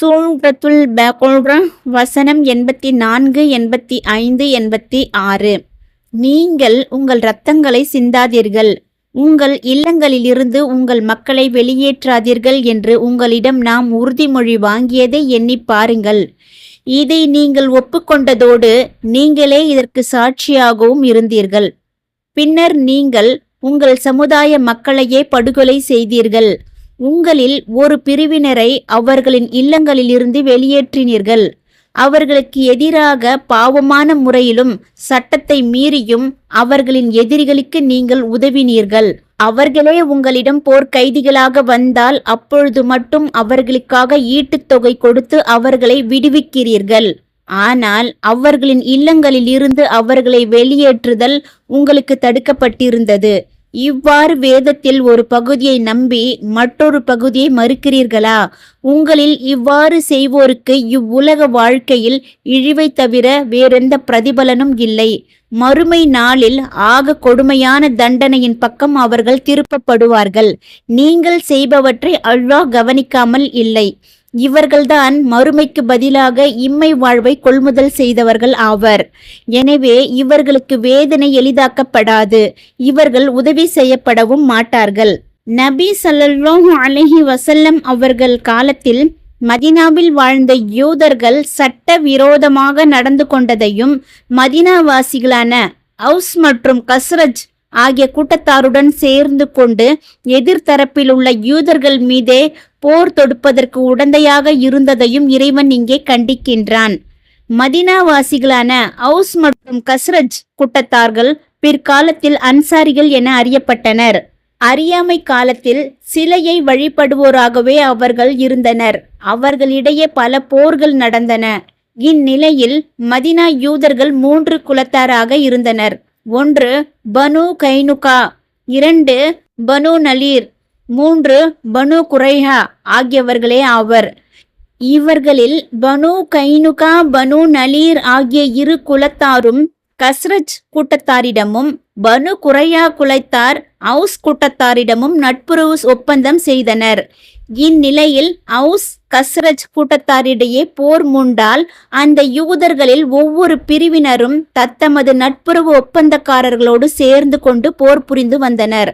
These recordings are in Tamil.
சூழ்ரத்துல் பகுழ்ர வசனம் எண்பத்தி நான்கு எண்பத்தி ஐந்து எண்பத்தி ஆறு நீங்கள் உங்கள் இரத்தங்களை சிந்தாதீர்கள். உங்கள் இல்லங்களிலிருந்து உங்கள் மக்களை வெளியேற்றாதீர்கள் என்று உங்களிடம் நாம் உறுதிமொழி வாங்கியதை எண்ணிப் பாருங்கள். இதை நீங்கள் ஒப்புக்கொண்டதோடு நீங்களே இதற்கு சாட்சியாகவும் இருந்தீர்கள். பின்னர் நீங்கள் உங்கள் சமுதாய மக்களையே படுகொலை செய்தீர்கள். உங்களில் ஒரு பிரிவினரை அவர்களின் இல்லங்களிலிருந்து வெளியேற்றினீர்கள். அவர்களுக்கு எதிராக பாவமான முறையிலும் சட்டத்தை மீறியும் அவர்களின் எதிரிகளுக்கு நீங்கள் உதவினீர்கள். அவர்களே உங்களிடம் போர்க்கைதிகளாக வந்தால் அப்பொழுது மட்டும் அவர்களுக்காக ஈட்டுத் தொகை கொடுத்து அவர்களை விடுவிக்கிறீர்கள். ஆனால் அவர்களின் இல்லங்களில் இருந்து அவர்களை வெளியேற்றுதல் உங்களுக்கு தடுக்கப்பட்டிருந்தது. இவ்வாறு வேதத்தில் ஒரு பகுதியை நம்பி மற்றொரு பகுதியை மறுக்கிறீர்களா? உங்களில் இவ்வாறு செய்வோருக்கு இவ்வுலக வாழ்க்கையில் இழிவை தவிர வேறெந்த பிரதிபலனும் இல்லை. மறுமை நாளில் ஆக கொடுமையான தண்டனையின் பக்கம் அவர்கள் திருப்பப்படுவார்கள். நீங்கள் செய்பவற்றை அல்லாஹ் கவனிக்காமல் இல்லை. இவர்கள்தான் மறுமைக்கு பதிலாக இம்மை வாழ்வை கொள்முதல் செய்தவர்கள் ஆவர். எனவே இவர்களுக்கு வேதனை எளிதாக்கப்படாது. இவர்கள் உதவி செய்யப்படவும் மாட்டார்கள். நபி சல்லல்லாஹு அலைஹி வசல்லம் அவர்கள் காலத்தில் மதினாவில் வாழ்ந்த யூதர்கள் சட்ட விரோதமாக நடந்து கொண்டதையும் மதினாவாசிகளான அவுஸ் மற்றும் கஸ்ரஜ் ஆகிய கூட்டத்தாருடன் சேர்ந்து கொண்டு எதிர்த்தரப்பில் உள்ள யூதர்கள் மீதே போர் தொடுப்பதற்கு உடந்தையாக இருந்ததையும் இறைவன் இங்கே கண்டிக்கின்றான். மதினாவாசிகளான அவுஸ் மற்றும் கஸ்ரஜ் கூட்டத்தார்கள் பிற்காலத்தில் அன்சாரிகள் என அறியப்பட்டனர். அறியாமை காலத்தில் சிலையை வழிபடுவோராகவே அவர்கள் இருந்தனர். அவர்களிடையே பல போர்கள் நடந்தன. இந்நிலையில் மதினா யூதர்கள் மூன்று குலத்தாராக இருந்தனர். ஒன்று பனு கைனுகா இரண்டு பனு நலீர் மூன்று பனு குரைஹா ஆகியவர்களே ஆவர். இவர்களில் பனு கைனுகா பனு நலீர் ஆகிய இரு குலத்தாரும் கஸ்ரஜ் கூட்டத்தாரிடமும் பனு குரையா குலைத்தார் அவுஸ் கூட்டத்தாரிடமும் நட்புறவு ஒப்பந்தம் செய்தனர். இந்நிலையில் அவுஸ் கஸ்ரஜ் கூட்டத்தாரிடையே போர் மூண்டால் அந்த யூதர்களில் ஒவ்வொரு பிரிவினரும் தத்தமது நட்புறவு ஒப்பந்தக்காரர்களோடு சேர்ந்து கொண்டு போர் புரிந்து வந்தனர்.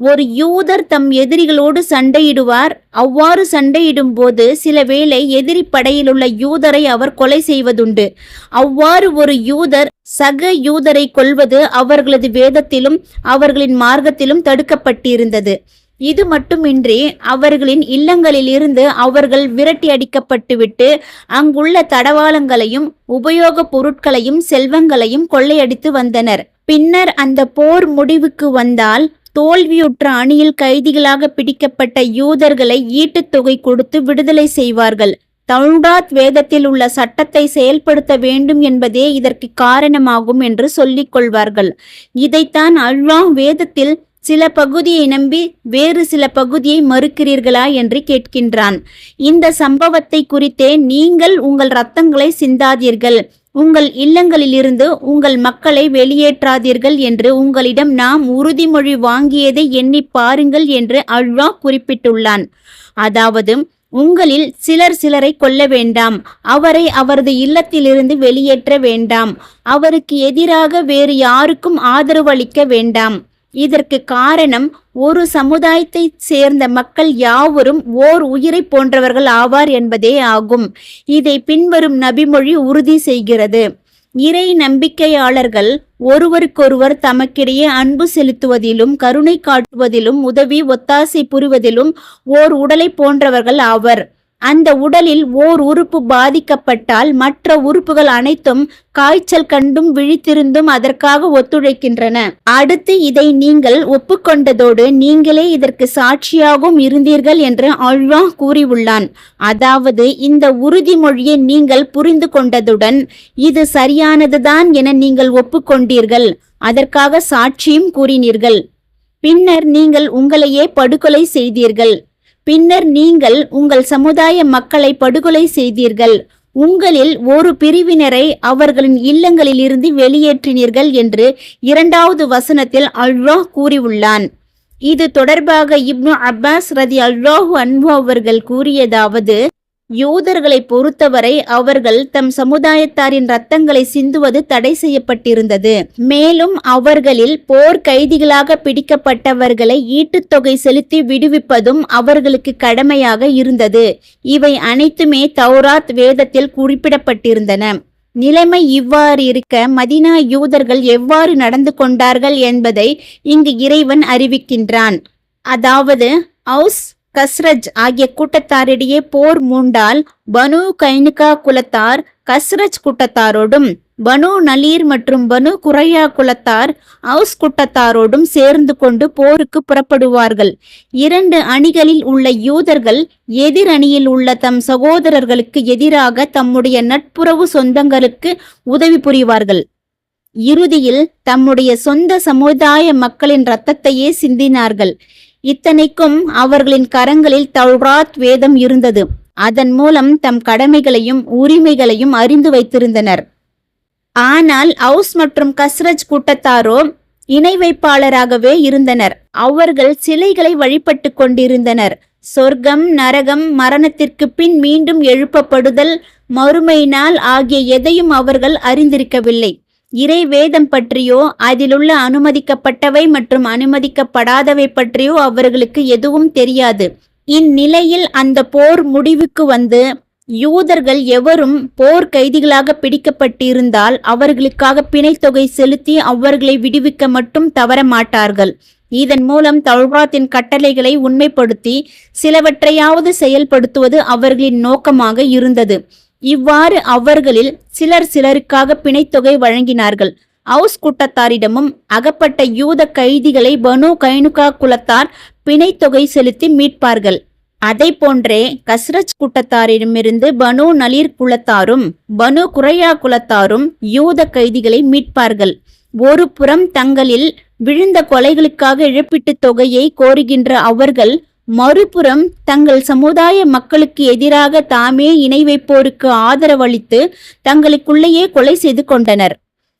ஒரு யூதர் தம் எதிரிகளோடு சண்டையிடுவார். அவ்வாறு சண்டையிடும் போது சில வேளை எதிரி படையிலுள்ள யூதரை அவர் கொலை செய்வதுண்டு. அவ்வாறு ஒரு யூதர் சக யூதரை கொல்வது அவர்களது வேதத்திலும் அவர்களின் மார்க்கத்திலும் தடுக்கப்பட்டிருந்தது. இது மட்டுமின்றி அவர்களின் இல்லங்களிலிருந்து அவர்கள் விரட்டி அடிக்கப்பட்டுவிட்டு அங்குள்ள தடவாளங்களையும் உபயோகப் பொருட்களையும் செல்வங்களையும் கொள்ளையடித்து வந்தனர். பின்னர் அந்த போர் முடிவுக்கு வந்தால் தோல்வியுற்ற அணியில் கைதிகளாக பிடிக்கப்பட்ட யூதர்களை ஈட்டுத் தொகை கொடுத்து விடுதலை செய்வார்கள். தௌராத் வேதத்தில் உள்ள சட்டத்தை செயல்படுத்த வேண்டும் என்பதே இதற்கு காரணமாகும் என்று சொல்லிக் கொள்வார்கள். இதைத்தான் அல்லாஹ் வேதத்தில் சில பகுதியை நம்பி வேறு சில பகுதியை மறுக்கிறீர்களா என்று கேட்கின்றான். இந்த சம்பவத்தை குறித்தே நீங்கள் உங்கள் ரத்தங்களை சிந்தாதீர்கள். உங்கள் இல்லங்களிலிருந்து உங்கள் மக்களை வெளியேற்றாதீர்கள் என்று உங்களிடம் நாம் உறுதிமொழி வாங்கியதை எண்ணி பாருங்கள் என்று அல்வா குறிப்பிட்டுள்ளான். அதாவது உங்களில் சிலர் சிலரை கொல்ல வேண்டாம். அவரை அவரது இல்லத்திலிருந்து வெளியேற்ற வேண்டாம். அவருக்கு எதிராக வேறு யாருக்கும் ஆதரவு அளிக்க வேண்டாம். இதற்கு காரணம் ஒரு சமுதாயத்தைச் சேர்ந்த மக்கள் யாவரும் ஓர் உயிரை போன்றவர்கள் ஆவார் என்பதே ஆகும். இதை பின்வரும் நபிமொழி உறுதி செய்கிறது. இறை நம்பிக்கையாளர்கள் ஒருவருக்கொருவர் தமக்கிடையே அன்பு செலுத்துவதிலும் கருணை காட்டுவதிலும் உதவி ஒத்தாசை புரிவதிலும் ஓர் உடலை போன்றவர்கள் ஆவர். அந்த உடலில் ஓர் உறுப்பு பாதிக்கப்பட்டால் மற்ற உறுப்புகள் அனைத்தும் காய்ச்சல் கண்டும் விழித்திருந்தும் அதற்காக ஒத்துழைக்கின்றன. அடுத்து இதை நீங்கள் ஒப்புக்கொண்டதோடு நீங்களே இதற்கு சாட்சியாகவும் இருந்தீர்கள் என்று அல்லாஹ் கூறியுள்ளான். அதாவது இந்த உறுதிமொழியை நீங்கள் புரிந்து கொண்டதுடன் இது சரியானதுதான் என நீங்கள் ஒப்புக்கொண்டீர்கள். அதற்காக சாட்சியும் கூறினீர்கள். பின்னர் நீங்கள் உங்களையே படுகொலை செய்தீர்கள். பின்னர் நீங்கள் உங்கள் சமுதாய மக்களை படுகொலை செய்தீர்கள். உங்களில் ஒரு பிரிவினரை அவர்களின் இல்லங்களில் இருந்து வெளியேற்றினீர்கள் என்று இரண்டாவது வசனத்தில் அல்ரோஹ் கூறியுள்ளான். இது தொடர்பாக இப்னு அப்பாஸ் ரதி அல்ரோஹ் அன்பு அவர்கள் கூறியதாவது யூதர்களை பொறுத்தவரை அவர்கள் தம் சமுதாயத்தாரின் ரத்தங்களை சிந்துவது தடை செய்யப்பட்டிருந்தது. மேலும் அவர்களில் போர் கைதிகளாக பிடிக்கப்பட்டவர்களை ஈட்டுத்தொகை செலுத்தி விடுவிப்பதும் அவர்களுக்கு கடமையாக இருந்தது. இவை அனைத்துமே தௌராத் வேதத்தில் குறிப்பிடப்பட்டிருந்தன. நிலைமை இவ்வாறு இருக்க மதினா யூதர்கள் எவ்வாறு நடந்து கொண்டார்கள் என்பதை இங்கு இறைவன் அறிவிக்கின்றான். அதாவது அவுஸ் கஸ்ரஜ் ஆகிய கூட்டத்தாரிடையே போர் மூண்டால் பனு கைனுகா குலத்தார் கஸ்ரஜ் கூட்டத்தாரோடும் பனு நலீர் மற்றும் பனு குரையா குலத்தார் அவுஸ் கூட்டத்தாரோடும் சேர்ந்து கொண்டு போருக்கு புறப்படுவார்கள். இரண்டு அணிகளில் உள்ள யூதர்கள் எதிர் அணியில் உள்ள தம் சகோதரர்களுக்கு எதிராக தம்முடைய நட்புறவு சொந்தங்களுக்கு உதவி புரிவார்கள். இறுதியில் தம்முடைய சொந்த சமுதாய மக்களின் இரத்தத்தையே சிந்தினார்கள். இத்தனைக்கும் அவர்களின் கரங்களில் தௌராத் வேதம் இருந்தது. அதன் மூலம் தம் கடமைகளையும் உரிமைகளையும் அறிந்து வைத்திருந்தனர். ஆனால் அவுஸ் மற்றும் கஸ்ரஜ் கூட்டத்தாரோ இணை வைப்பாளராகவே இருந்தனர். அவர்கள் சிலைகளை வழிபட்டு கொண்டிருந்தனர். சொர்க்கம் நரகம் மரணத்திற்கு பின் மீண்டும் எழுப்பப்படுதல் மறுமை நாள் ஆகிய எதையும் அவர்கள் அறிந்திருக்கவில்லை. இறை வேதம் பற்றியோ அதிலுள்ள அனுமதிக்கப்பட்டவை மற்றும் அனுமதிக்கப்படாதவை பற்றியோ அவர்களுக்கு எதுவும் தெரியாது. இந்நிலையில் அந்த போர் முடிவுக்கு வந்து யூதர்கள் எவரும் போர் கைதிகளாக பிடிக்கப்பட்டிருந்தால் அவர்களுக்காக பிணைத்தொகை செலுத்தி அவர்களை விடுவிக்க மட்டும் தவற மாட்டார்கள். இதன் மூலம் தௌராத்தின் கட்டளைகளை உண்மைப்படுத்தி சிலவற்றையாவது செயல்படுத்துவது அவர்களின் நோக்கமாக இருந்தது. இவ்வாறு அவர்களில் சிலர் சிலருக்காக பிணைத்தொகை வழங்கினார்கள். அவுஸ் கூட்டத்தாரிடமும் அகப்பட்ட யூத கைதிகளை பனு கைனுகா குலத்தார் பிணைத்தொகை செலுத்தி மீட்பார்கள். அதை போன்றே கஸ்ரஜ் கூட்டத்தாரிடமிருந்து பனு நலீர் குலத்தாரும் பனு குரையா குலத்தாரும் யூத கைதிகளை மீட்பார்கள். ஒரு புறம் தங்களில் விழுந்த கொலைகளுக்காக இழப்பீட்டுத் தொகையை கோருகின்ற அவர்கள் மறுபுறம் தங்கள் சமுதாய மக்களுக்கு எதிராக தாமே இணை வைப்போருக்கு ஆதரவளித்து தங்களுக்குள்ளேயே கொலை செய்து கொண்டனர்.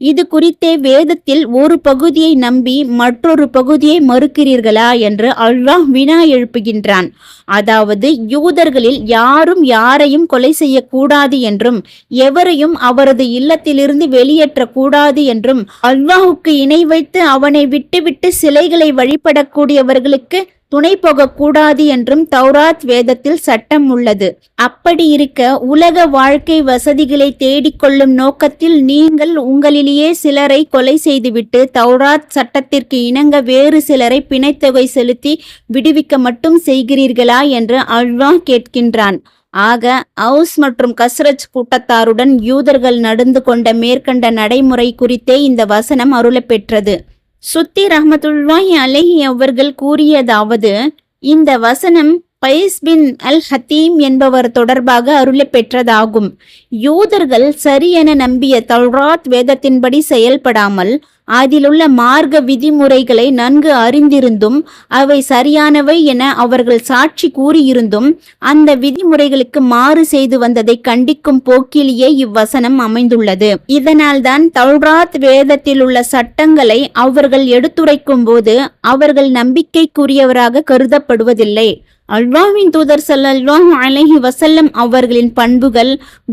இது குறித்தே வேதத்தில் ஒரு பகுதியை நம்பி மற்றொரு பகுதியை மறுக்கிறீர்களா என்று அல்லாஹ் வினா எழுப்புகின்றான். அதாவது யூதர்களில் யாரும் யாரையும் கொலை செய்யக்கூடாது என்றும் எவரையும் அவரது இல்லத்திலிருந்து வெளியேற்றக்கூடாது என்றும் அல்லாஹுக்கு இணை வைத்து அவனை விட்டுவிட்டு சிலைகளை வழிபடக்கூடியவர்களுக்கு துணை போகக்கூடாது என்றும் தௌராத் வேதத்தில் சட்டம் உள்ளது. அப்படி இருக்க உலக வாழ்க்கை வசதிகளை தேடிக்கொள்ளும் நோக்கத்தில் நீங்கள் உங்களிலேயே சிலரை கொலை செய்துவிட்டு தௌராத் சட்டத்திற்கு இணங்க வேறு சிலரை பிணைத்தொகை செலுத்தி விடுவிக்க மட்டும் செய்கிறீர்களா என்று அல்வா கேட்கின்றான். ஆக அவுஸ் மற்றும் கஸ்ரஜ் கூட்டத்தாருடன் யூதர்கள் நடந்து கொண்ட மேற்கண்ட நடைமுறை குறித்தே இந்த வசனம் அருளப்பெற்றது. சுத்தி ரஹமத்துல்லாஹி அலஹி அவர்கள் கூறியதாவது இந்த வசனம் பைஸ் பின் அல் ஹத்தீம் என்பவர் தொடர்பாக அருளப் பெற்றதாகும். யூதர்கள் சரியென நம்பிய தௌராத் வேதத்தின்படி செயல்படாமல் அதிலுள்ள மார்க்க விதிமுறைகளை நன்கு அறிந்திருந்தும் அவை சரியானவை என அவர்கள் சாட்சி கூறியிருந்தும் அந்த விதிமுறைகளுக்கு மாறு செய்து வந்ததை கண்டிக்கும் போக்கிலேயே இவ்வசனம் அமைந்துள்ளது. இதனால்தான் தௌராத் வேதத்தில் உள்ள சட்டங்களை அவர்கள் எடுத்துரைக்கும் போது அவர்கள் நம்பிக்கைக்குரியவராக கருதப்படுவதில்லை. அல்வாவின் தூதர் ஸல்லல்லாஹு அலஹி வசல்லம் அவர்களின் பண்புகள்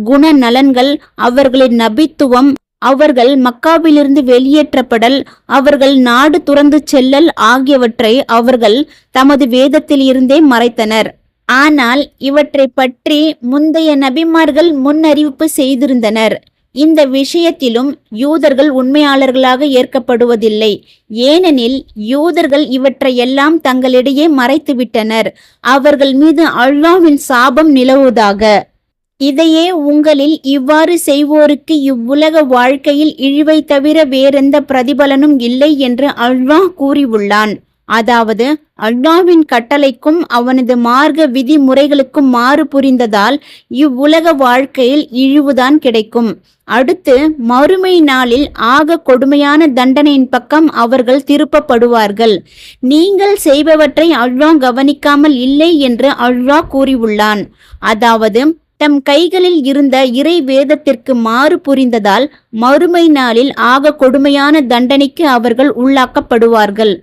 குண நலன்கள் அவர்களின் நபித்துவம் அவர்கள் மக்காவிலிருந்து வெளியேற்றப்படல் அவர்கள் நாடு துறந்து செல்லல் ஆகியவற்றை அவர்கள் தமது வேதத்தில் இருந்தே மறைத்தனர். ஆனால் இவற்றை பற்றி முந்தைய நபிமார்கள் முன்னறிவிப்பு செய்திருந்தனர். இந்த விஷயத்திலும் யூதர்கள் உண்மையாளர்களாக ஏற்கப்படுவதில்லை. ஏனெனில் யூதர்கள் இவற்றையெல்லாம் தங்களிடையே மறைத்துவிட்டனர். அவர்கள் மீது அல்லாவின் சாபம் நிலவுவதாக. இதையே உங்களில் இவ்வாறு செய்வோருக்கு இவ்வுலக வாழ்க்கையில் இழிவை தவிர வேறெந்த பிரதிபலனும் இல்லை என்று அல்வா கூறியுள்ளான். அதாவது அல்லாவின் கட்டளைக்கும் அவனது மார்க்க விதிமுறைகளுக்கும் மாறு புரிந்ததால் இவ்வுலக வாழ்க்கையில் இழிவுதான் கிடைக்கும். அடுத்து மறுமை நாளில் ஆக கொடுமையான தண்டனையின் பக்கம் அவர்கள் திருப்பப்படுவார்கள். நீங்கள் செய்பவற்றை அல்லாஹ் கவனிக்காமல் இல்லை என்று அல்லாஹ் கூறியுள்ளான். அதாவது தம் கைகளில் இருந்த இறை வேதத்திற்கு மாறு புரிந்ததால் மறுமை நாளில் ஆக கொடுமையான தண்டனைக்கு அவர்கள் உள்ளாக்கப்படுவார்கள்.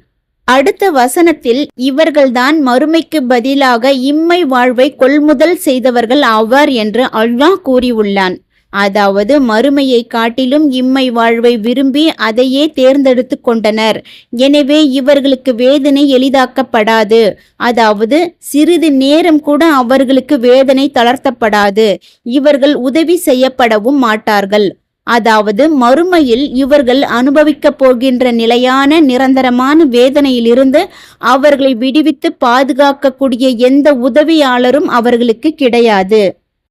அடுத்த வசனத்தில் இவர்கள்தான் மறுமைக்கு பதிலாக இம்மை வாழ்வை கொள்முதல் செய்தவர்கள் ஆவார் என்று அல்லாஹ் கூறியுள்ளான். அதாவது மறுமையை காட்டிலும் இம்மை வாழ்வை விரும்பி அதையே தேர்ந்தெடுத்து கொண்டனர். எனவே இவர்களுக்கு வேதனை எளிதாக்கப்படாது. அதாவது சிறிது நேரம் கூட அவர்களுக்கு வேதனை தளர்த்தப்படாது. இவர்கள் உதவி செய்யப்படவும் மாட்டார்கள். அதாவது மறுமையில் இவர்கள் அனுபவிக்கப் போகின்ற நிலையான நிரந்தரமான வேதனையிலிருந்து அவர்களை விடுவித்து பாதுகாக்கக்கூடிய எந்த உதவியாளரும் அவர்களுக்கு கிடையாது.